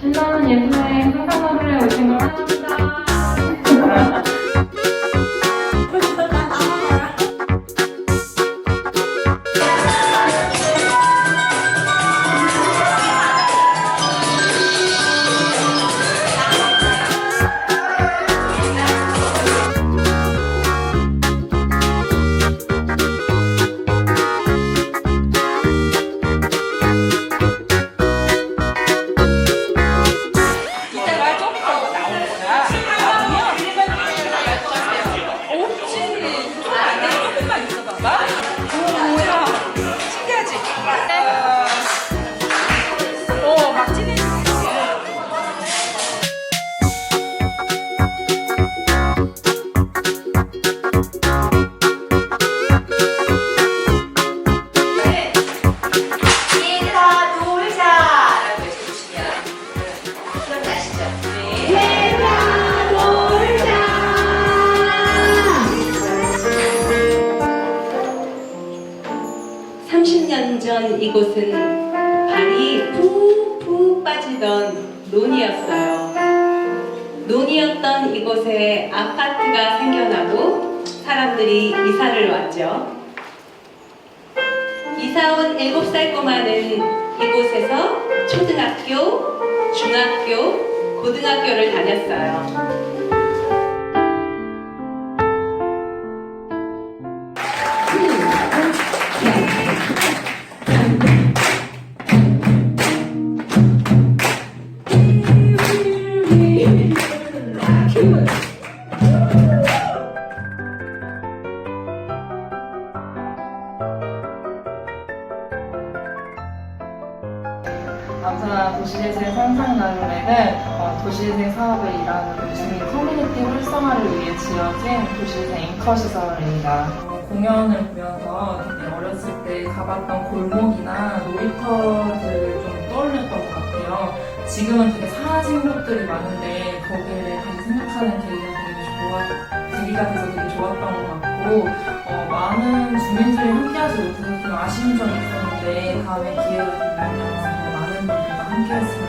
신나는 예술여행 상상하루에 오신 걸 환영합니다. 놀자 30년 전 이곳은 논이었어요. 논이었던 이곳에 아파트가 생겨나고 사람들이 이사를 왔죠. 이사 온 7살 꼬마는 이곳에서 초등학교, 중학교, 고등학교를 다녔어요. 남산아 도시재생 상상나눔에는 어, 도시재생 사업을 일하는 주민 커뮤니티 활성화를 위해 지어진 도시재생 앵커 시설입니다. 어, 공연을 보면서 어렸을 때 가봤던 골목이나 놀이터들을 좀 떠올렸던 것 같아요. 지금은 되게 사라진 곳들이 많은데 거기에 다시 생각하는 계기가 되게 좋아, 계기가 돼서 되게 좋았던 것 같고 어, 많은 주민들이 함께하지 못해서 좀 아쉬운 점이 있었는데 다음에 기회가 되면 친구들과 함께했습니다.